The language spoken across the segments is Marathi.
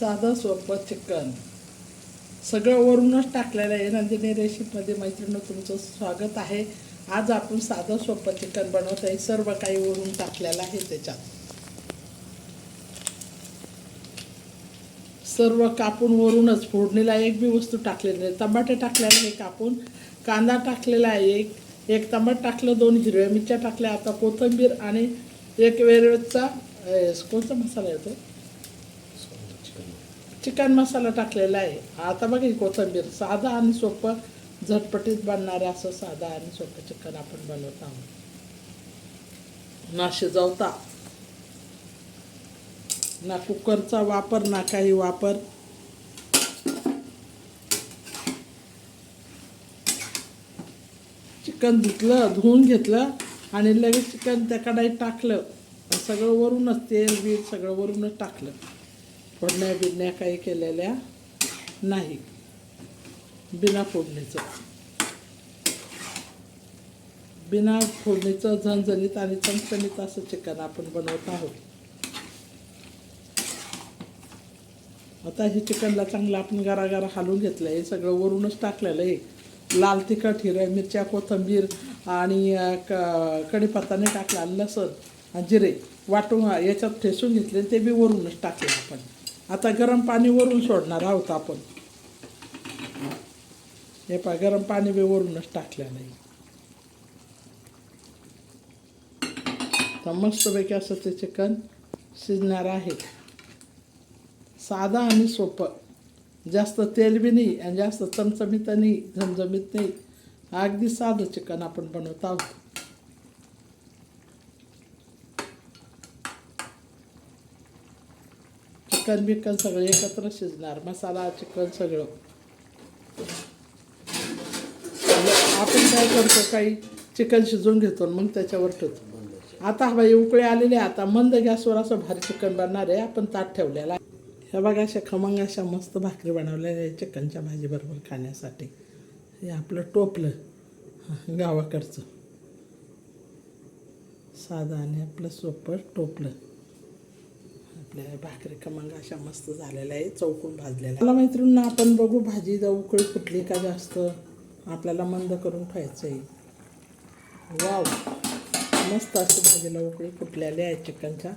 साधं सोपं चिकन. सगळं वरूनच टाकलेलं आहे. नंदिनी रेसिपीमध्ये मैत्रिणी तुमचं स्वागत आहे. आज आपण साधं सोपं चिकन बनवत आहे. सर्व काही वरून टाकलेलं आहे त्याच्यात. सर्व कापून वरूनच फोडणीला एक बी वस्तू टाकलेली नाही. टमाटे टाकलेले आहे कापून कांदा टाकलेला आहे एक. एक टमाट टाकलं दोन हिरव्या मिरच्या टाकल्या. आता कोथिंबीर आणि एक वेळचा कोणता मसाला येतो? चिकन मसाला टाकलेला आहे. आता बघा कोथंबीर कोथिंबीर. साधा आणि सोपं झटपटीत बनणारं असं साधा आणि सोपं चिकन आपण बनवत आहोत. ना शिजवता ना कुकरचा वापर ना काही वापर. चिकन धुतलं धुवून घेतलं आणि लगेच चिकन त्या कढाईत टाकलं. सगळं वरूनच तेल बीट सगळं वरूनच टाकलं. फोडण्या बिडण्या काही केलेल्या नाही. बिना फोडणीचं. बिना फोडणीचं झणझणीत आणि चमचणीत असं चिकन आपण बनवत आहोत. आता हे चिकनला चांगलं आपण गारागारा हालून घेतलं हे सगळं वरूनच टाकलेलं आहे. लाल तिखट हिरव्या मिरच्या कोथिंबीर आणि क कढीपत्ता नाही टाकला लसण आणि जिरे वाटून याच्यात ठेसून घेतले ते बी वरूनच टाकले आपण. आता गरम पाणी वरून सोडणार आहोत आपण. हे पा गरम पाणी बी वरूनच टाकलं नाही. तर मस्तपैकी असं ते चिकन शिजणार आहे साधा आणि सोपं. जास्त तेल बी नाही आणि जास्त चमचमीत नाही झमझमीत नाही. अगदी साधं चिकन आपण बनवत आहोत. चिकन बिकन सगळं एकत्र शिजणार. मसाला चिकन सगळं. म्हणजे आपण काय करतो काही चिकन शिजवून घेतो आणि मग त्याच्यावर ठेवतो. आता बाई उकळे आलेले आहे. आता मंद गॅसवर असं भारी चिकन बनणार आहे. आपण ताट ठेवलेला आहे. हे बघा अशा खमंग अशा मस्त भाकरी बनवलेल्या आहे चिकनच्या भाजीबरोबर खाण्यासाठी. हे आपलं टोपलं गावाकडचं. साधं आणि आपलं सोपं टोपलं. आपल्या भाकरी खमंग अशा मस्त झालेल्या आहे चौकून भाजलेल्या मला मैत्रिणींना आपण बघू भाजी जाऊ उकळी फुटली का जास्त? आपल्याला मंद करून खायचं आहे वाव! मस्त असं भाजीला उकळी फुटलेल्या आहेत चिकनच्या?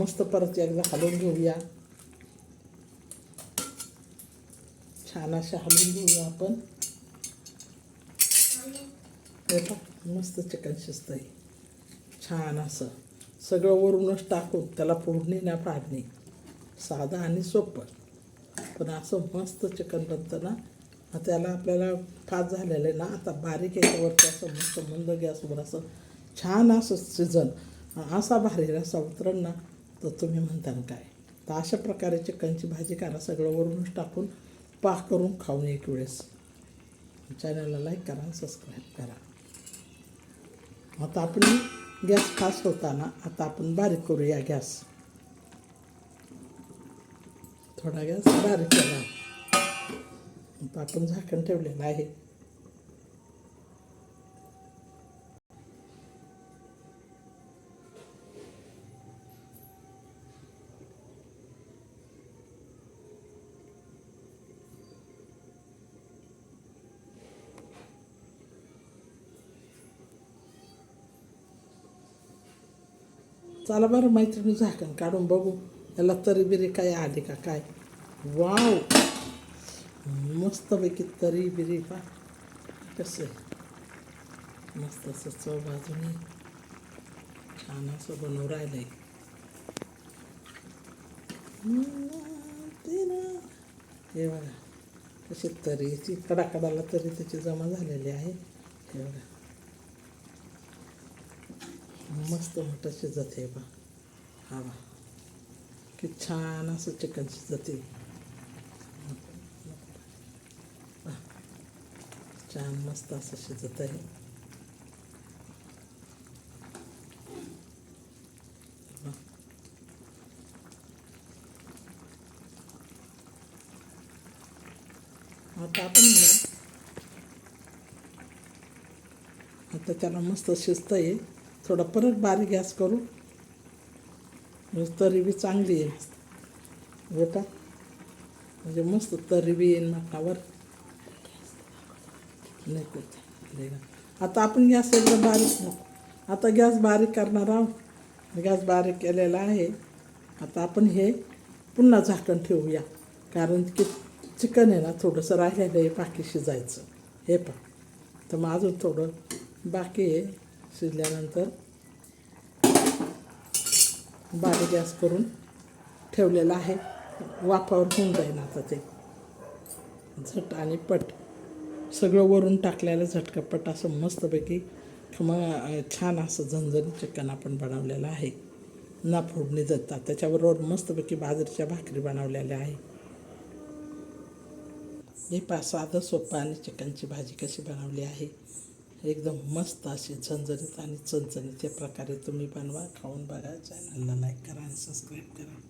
मस्त परत एकदा हलवून घेऊया. छान अशा हलवून घेऊया आपण. हे पहा, मस्त चिकन शिजत आहे छान असं. सगळं वरूनच टाकून त्याला फोडणी ना फाडणी साधं आणि सोपं. पण असं मस्त चिकन बनतं ना त्याला आपल्याला फास झालेलं आहे ना आता बारीक याच्यावरती असं मस्त मंद गॅसवर असं छान असं सीझन असा भारी रसा उतरण ना तर तुम्ही म्हणता ना काय? तर अशा प्रकारे चिकनची भाजी करा सगळं वरूनच टाकून पाक करून खाऊन एक वेळेस. चॅनलला लाईक करा सबस्क्राईब करा. आता आपण गॅस फास्ट होताना आता आपण बारीक करूया गॅस. थोडा गॅस बारीक केला आता आपण झाकण ठेवलेलं आहे. चला बरं मैत्रिणी झाकण काढून बघू. याला तरी बिरी काय आली का काय? वाव! मस्तपैकी तरी बिरी पा कसं? आहे मस्त असं चव बाजूने छान असं बनवून राहिलं आहे हे बघा. कशी तरीची कडाकडाला तरी त्याची जमा झालेली आहे. हे बघा. मस्त मटा शिजत आहे बा. हा बा. की छान असं चिकन शिजत आहे. छान मस्त असं शिजत आहे. आता आपण आता त्याला मस्त शिजत आहे थोडा परत बारीक गॅस करू म्हणजे तरी बी चांगली आहे. होता म्हणजे मस्त तरी बी येईन मठावर नाही आता आपण गॅस एकदम बारीक नको आता गॅस बारीक करणार आहोत. गॅस बारीक केलेला आहे. आता आपण हे पुन्हा झाकण ठेवूया. कारण की चिकन आहे ना थोडंसं राहिलेलं आहे बाकी शिजायचं. हे पण तर मग अजून थोडं बाकी आहे. शिजल्यानंतर बारीक गॅस करून ठेवलेला आहे. वाफावर होऊन जाईल आता ते. झट आणि पट. सगळं वरून टाकलेलं झटकापट असं मस्तपैकी मग छान असं झणझणी चिकन आपण बनवलेलं आहे. ना फोडणी जातात त्याच्याबरोबर मस्तपैकी बाजरीच्या भाकरी बनवलेल्या आहे. हे पा साधं सोपं आणि चिकनची भाजी कशी बनवली आहे. एकदम मस्त अशी झणझणीत आणि चणचणीत या प्रकारे तुम्ही बनवा खाऊन बघा. चॅनलला लाईक करा आणि सबस्क्राईब करा.